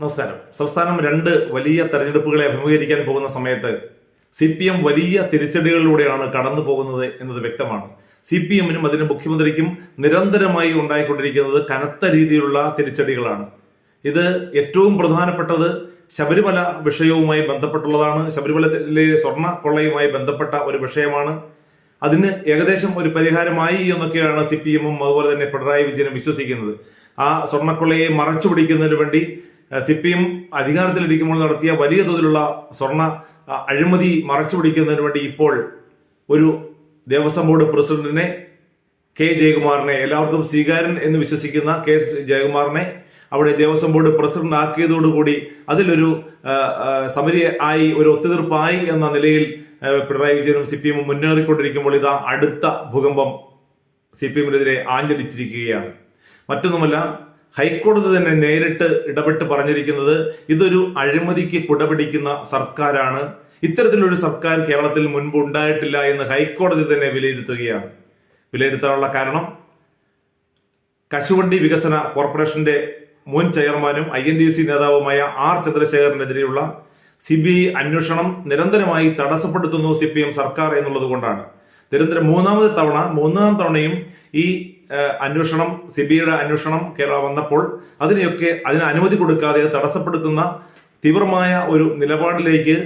നമസ്കാരം. സംസ്ഥാനം രണ്ട് വലിയ തെരഞ്ഞെടുപ്പുകളെ അഭിമുഖീകരിക്കാൻ പോകുന്ന സമയത്ത് സി പി എം വലിയ തിരിച്ചടികളിലൂടെയാണ് കടന്നു പോകുന്നത് എന്നത് വ്യക്തമാണ്. സി പി എമ്മിനും അതിന് മുഖ്യമന്ത്രിക്കും നിരന്തരമായി ഉണ്ടായിക്കൊണ്ടിരിക്കുന്നത് കനത്ത രീതിയിലുള്ള തിരിച്ചടികളാണ്. ഇത് ഏറ്റവും പ്രധാനപ്പെട്ടത് ശബരിമല വിഷയവുമായി ബന്ധപ്പെട്ടുള്ളതാണ്. ശബരിമലയിലെ സ്വർണ കൊള്ളയുമായി ബന്ധപ്പെട്ട ഒരു വിഷയമാണ്. അതിന് ഏകദേശം ഒരു പരിഹാരമായി എന്നൊക്കെയാണ് സി പി എമ്മും അതുപോലെ തന്നെ പിണറായി വിജയനും വിശ്വസിക്കുന്നത്. ആ സ്വർണക്കൊള്ളയെ മറച്ചു പിടിക്കുന്നതിന് വേണ്ടി സി പി എം അധികാരത്തിലിരിക്കുമ്പോൾ നടത്തിയ വലിയ തോതിലുള്ള സ്വർണ അഴിമതി മറച്ചു പിടിക്കുന്നതിന് വേണ്ടി ഇപ്പോൾ ഒരു ദേവസ്വം ബോർഡ് പ്രസിഡന്റിനെ കെ ജയകുമാറിനെ എല്ലാവർക്കും സ്വീകാരൻ എന്ന് വിശ്വസിക്കുന്ന കെ ജയകുമാറിനെ അവിടെ ദേവസ്വം ബോർഡ് പ്രസിഡന്റ് ആക്കിയതോടുകൂടി അതിലൊരു സമരി ആയി ഒരു ഒത്തുതീർപ്പായി എന്ന നിലയിൽ പിണറായി വിജയനും സി പി എമ്മും മുന്നേറിക്കൊണ്ടിരിക്കുമ്പോൾ ഇതാ അടുത്ത ഭൂകമ്പം സി പി എമ്മിനെതിരെ ആഞ്ഞടിച്ചിരിക്കുകയാണ്. മറ്റൊന്നുമല്ല ഹൈക്കോടതി തന്നെ നേരിട്ട് ഇടപെട്ട് പറഞ്ഞിരിക്കുന്നത് ഇതൊരു അഴിമതിക്ക് കുടപിടിക്കുന്ന സർക്കാരാണ്. ഇത്തരത്തിലൊരു സർക്കാർ കേരളത്തിൽ മുൻപ് ഉണ്ടായിട്ടില്ല എന്ന് ഹൈക്കോടതി തന്നെ വിലയിരുത്തുകയാണ്. വിലയിരുത്താനുള്ള കാരണം കശുവണ്ടി വികസന കോർപ്പറേഷന്റെ മുൻ ചെയർമാനും ഐ എൻ ഡി സി നേതാവുമായ ആർ ചന്ദ്രശേഖരനെതിരെയുള്ള സി ബി ഐ അന്വേഷണം നിരന്തരമായി തടസ്സപ്പെടുത്തുന്നു സി പി എം സർക്കാർ എന്നുള്ളത് കൊണ്ടാണ്. നിരന്തരം മൂന്നാമത് തവണ മൂന്നാം തവണയും ഈ അന്വേഷണം സി ബി ഐയുടെ അന്വേഷണം കേരള വന്നപ്പോൾ അതിനെയൊക്കെ അതിന് അനുമതി കൊടുക്കാതെ തടസ്സപ്പെടുത്തുന്ന തീവ്രമായ ഒരു നിലപാടിലേക്ക്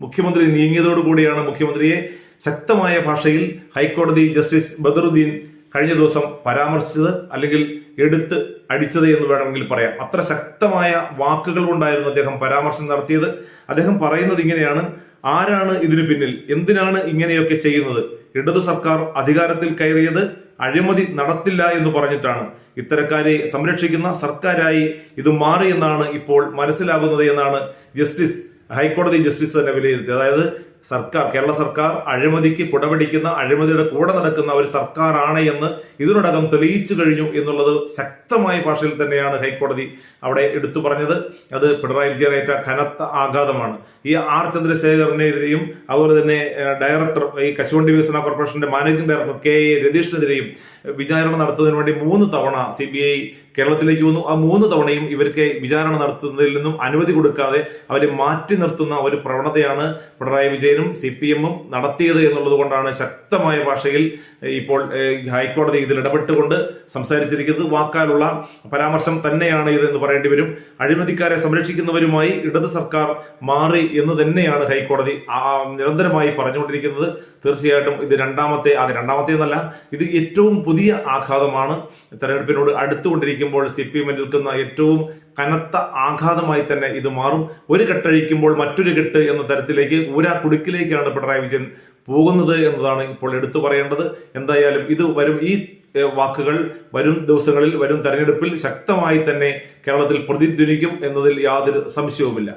മുഖ്യമന്ത്രി നീങ്ങിയതോടുകൂടിയാണ് മുഖ്യമന്ത്രിയെ ശക്തമായ ഭാഷയിൽ ഹൈക്കോടതി ജസ്റ്റിസ് ബദറുദ്ദീൻ കഴിഞ്ഞ ദിവസം പരാമർശിച്ചത് അല്ലെങ്കിൽ എടുത്ത് അടിച്ചത് എന്ന് വേണമെങ്കിൽ പറയാം. അത്ര ശക്തമായ വാക്കുകൾ കൊണ്ടായിരുന്നു അദ്ദേഹം പരാമർശം നടത്തിയത്. അദ്ദേഹം പറയുന്നത് ഇങ്ങനെയാണ്. ആരാണ് ഇതിനു പിന്നിൽ? എന്തിനാണ് ഇങ്ങനെയൊക്കെ ചെയ്യുന്നത്? ഇടതു സർക്കാർ അധികാരത്തിൽ കയറിയത് അഴിമതി നടത്തില്ല എന്ന് പറഞ്ഞിട്ടാണ്. ഇത്തരക്കാരെ സംരക്ഷിക്കുന്ന സർക്കാരായി ഇത് മാറിയെന്നാണ് ഇപ്പോൾ മനസ്സിലാകുന്നത് എന്നാണ് ജസ്റ്റിസ് ഹൈക്കോടതി ജസ്റ്റിസ് തന്നെ വിലയിരുത്തി അതായത് സർക്കാർ കേരള സർക്കാർ അഴിമതിക്ക് കുടപിടിക്കുന്ന അഴിമതിയുടെ കൂടെ നടക്കുന്ന ഒരു സർക്കാരാണ് എന്ന് ഇതിനോടകം തെളിയിച്ചു കഴിഞ്ഞു എന്നുള്ളത് ശക്തമായ ഭാഷയിൽ തന്നെയാണ് ഹൈക്കോടതി അവിടെ എടുത്തു പറഞ്ഞത്. അത് പിണറായി വിജയനേറ്റ കനത്ത ആഘാതമാണ്. ഈ ആർ ചന്ദ്രശേഖരനെതിരെയും അതുപോലെ തന്നെ ഡയറക്ടർ ഈ കശുവണ്ടി വികസന കോർപ്പറേഷന്റെ മാനേജിംഗ് ഡയറക്ടർ കെ എ രതീഷിനെതിരെയും വിചാരണ നടത്തുന്നതിന് വേണ്ടി മൂന്ന് തവണ സി ബി ഐ കേരളത്തിലേക്ക് വന്നു. ആ മൂന്ന് തവണയും ഇവർക്ക് വിചാരണ നടത്തുന്നതിൽ നിന്നും അനുമതി കൊടുക്കാതെ അവരെ മാറ്റി നിർത്തുന്ന ഒരു പ്രവണതയാണ് പിണറായി വിജയനും സി പി എമ്മും നടത്തിയത് എന്നുള്ളത് കൊണ്ടാണ് ശക്തമായ ഭാഷയിൽ ഇപ്പോൾ ഹൈക്കോടതി ഇതിൽ ഇടപെട്ടുകൊണ്ട് സംസാരിച്ചിരിക്കുന്നത്. വാക്കാലുള്ള പരാമർശം തന്നെയാണ് ഇതെന്ന് പറയേണ്ടി വരും. അഴിമതിക്കാരെ സംരക്ഷിക്കുന്നവരുമായി ഇടത് സർക്കാർ മാറി എന്ന് തന്നെയാണ് ഹൈക്കോടതി നിരന്തരമായി പറഞ്ഞുകൊണ്ടിരിക്കുന്നത്. തീർച്ചയായിട്ടും ഇത് രണ്ടാമത്തെ അത് രണ്ടാമത്തെ എന്നല്ല ഇത് ഏറ്റവും പുതിയ ആഘാതമാണ്. തെരഞ്ഞെടുപ്പിനോട് അടുത്തുകൊണ്ടിരിക്കുമ്പോൾ സി പി എമ്മിൽ നിൽക്കുന്ന ഏറ്റവും കനത്ത ആഘാതമായി തന്നെ ഇത് മാറും. ഒരു കെട്ടഴിക്കുമ്പോൾ മറ്റൊരു കെട്ട് എന്ന തരത്തിലേക്ക് ഊരാ കുടുക്കിലേക്കാണ് പിണറായി വിജയൻ പോകുന്നത് എന്നതാണ് ഇപ്പോൾ എടുത്തു പറയേണ്ടത്. എന്തായാലും ഇത് വരും ഈ വാക്കുകൾ വരും ദിവസങ്ങളിൽ വരും തെരഞ്ഞെടുപ്പിൽ ശക്തമായി തന്നെ കേരളത്തിൽ പ്രതിധ്വനിക്കും എന്നതിൽ യാതൊരു സംശയവുമില്ല.